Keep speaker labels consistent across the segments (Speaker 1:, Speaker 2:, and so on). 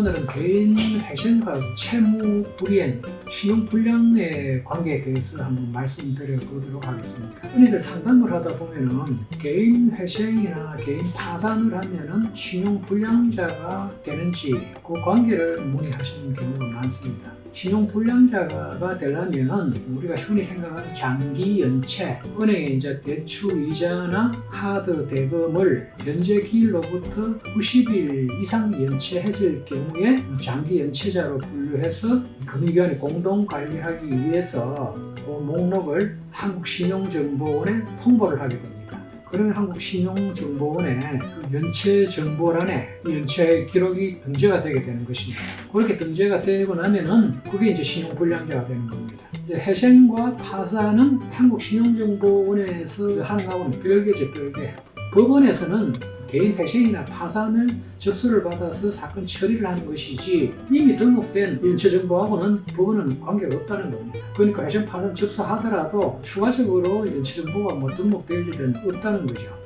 Speaker 1: 오늘은 개인 회생과 채무 불이행, 신용 불량의 관계에 대해서 한번 말씀드려 보도록 하겠습니다. 흔히들 상담을 하다 보면은 개인 회생이나 개인 파산을 하면은 신용 불량자가 되는지 그 관계를 문의하시는 많습니다. 신용 불량자가 되려면 우리가 흔히 생각하는 장기 연체, 은행에 이제 대출 이자나 카드 대금을 변제 기일로부터 90일 이상 연체했을 경우에 장기 연체자로 분류해서 금융기관이 공동 관리하기 위해서 그 목록을 한국신용정보원에 통보를 하게 됩니다. 그러면 한국신용정보원에 그 연체 정보란에 이 연체 기록이 등재가 되게 되는 것입니다. 그렇게 등재가 되고 나면은 그게 이제 신용불량자가 되는 겁니다. 이제 회생과 파산은 한국신용정보원에서 하는 거하고는 별개죠, 별개. 법원에서는 개인 회생이나 파산을 접수를 받아서 사건 처리를 하는 것이지 이미 등록된 연체정보하고는 법원은 관계가 없다는 겁니다. 그러니까 회생 파산 접수하더라도 추가적으로 연체정보가 뭐 등록될 일은 없다는 거죠.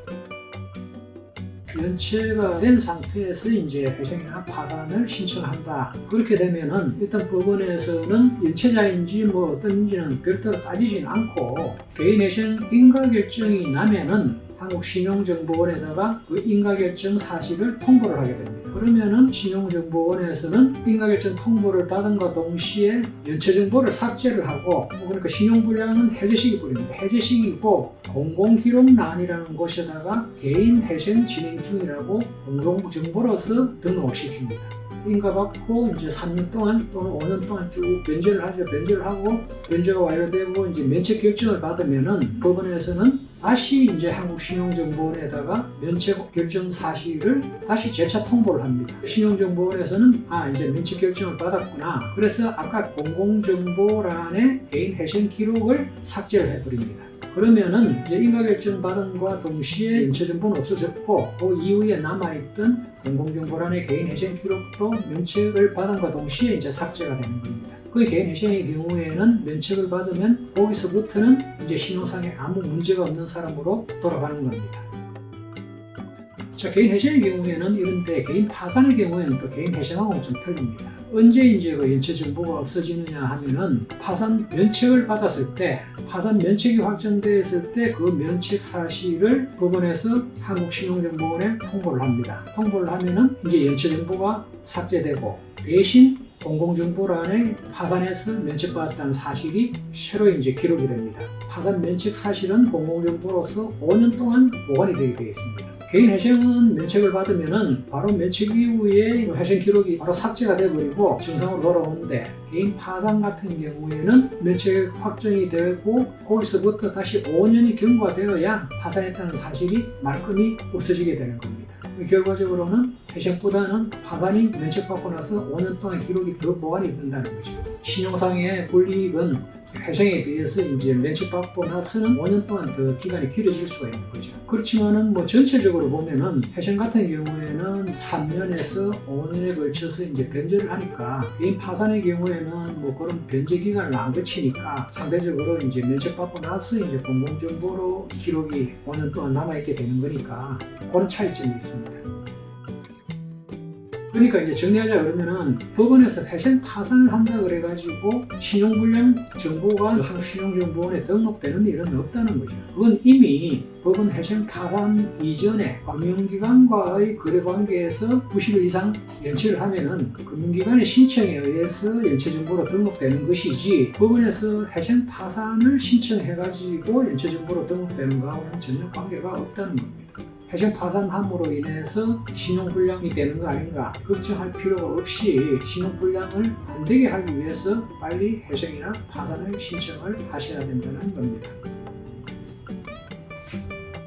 Speaker 1: 연체가 된 상태에서 이제 회생이나 파산을 신청한다. 그렇게 되면은 일단 법원에서는 연체자인지 뭐 어떤지는 별도로 따지진 않고 개인 회생 인가 결정이 나면은 한국신용정보원에다가 그 인가결정 사실을 통보를 하게 됩니다. 그러면은 신용정보원에서는 인가결정 통보를 받은과 동시에 연체정보를 삭제를 하고 그러니까 신용불량은 해제식이 뿌립니다. 해제식이고 공공기록란이라는 곳에다가 개인 회생 진행 중이라고 공동정보로서 등록을 시킵니다. 인가받고 이제 3년 동안 또는 5년 동안 쭉 면제를 하죠. 면제를 하고 면제가 완료되고 이제 면책 결정을 받으면은 법원에서는 다시 이제 한국신용정보원에다가 면책 결정 사실을 다시 재차 통보를 합니다. 신용정보원에서는 아 이제 면책 결정을 받았구나. 그래서 아까 공공정보란에 개인 회생 기록을 삭제를 해버립니다. 그러면은 인가결정 받은과 동시에 연체정보는 없어졌고 그 이후에 남아있던 공공정보란의 개인 회생 기록도 면책을 받은과 동시에 이제 삭제가 되는 겁니다. 그 개인 회생의 경우에는 면책을 받으면 거기서부터는 이제 신용상에 아무 문제가 없는 사람으로 돌아가는 겁니다. 자, 개인 회생의 경우에는 이런데 개인 파산의 경우에는 또 개인 회생하고는 좀 틀립니다. 언제 이제 그 연체 정보가 없어지느냐 하면은 파산 면책을 받았을 때 파산 면책이 확정되었을 때 그 면책 사실을 법원에서 한국신용정보원에 통보를 합니다. 통보를 하면은 이제 연체 정보가 삭제되고 대신 공공정보란에 파산해서 면책받았다는 사실이 새로 이제 기록이 됩니다. 파산 면책 사실은 공공정보로서 5년 동안 보관이 되게 되어 있습니다. 개인 회생은 면책을 받으면은 바로 면책 이후에 회생 기록이 바로 삭제가 돼버리고 정상으로 돌아오는데 개인 파산 같은 경우에는 면책 확정이 되고 거기서부터 다시 5년이 경과되어야 파산했다는 사실이 말끔히 없어지게 되는 겁니다. 결과적으로는 회생보다는 파산이 면책받고 나서 5년 동안 기록이 더 보관이 된다는 거죠. 신용상의 불이익은 회생에 비해서 이제 면책받고 나서는 5년 동안 더 기간이 길어질 수가 있는 거죠. 그렇지만은 뭐 전체적으로 보면은 회생 같은 경우에는 3년에서 5년에 걸쳐서 이제 변제를 하니까 개인 파산의 경우에는 뭐 그런 변제 기간을 안 거치니까 상대적으로 이제 면책 받고 나서 이제 공공정보로 기록이 5년 동안 남아있게 되는 거니까 그런 차이점이 있습니다. 그러니까 이제 정리하자 그러면은 법원에서 회생 파산을 한다 그래가지고 신용불량 정보가 한국신용정보원에 등록되는 일은 없다는 거죠. 그건 이미 법원 회생 파산 이전에 금융기관과의 거래관계에서 90일 이상 연체를 하면은 금융기관의 신청에 의해서 연체정보로 등록되는 것이지 법원에서 회생 파산을 신청해가지고 연체정보로 등록되는 거하고는 전혀 관계가 없다는 겁니다. 회생 파산함으로 인해서 신용불량이 되는 거 아닌가 걱정할 필요가 없이 신용불량을 안 되게 하기 위해서 빨리 회생이나 파산을 신청을 하셔야 된다는 겁니다.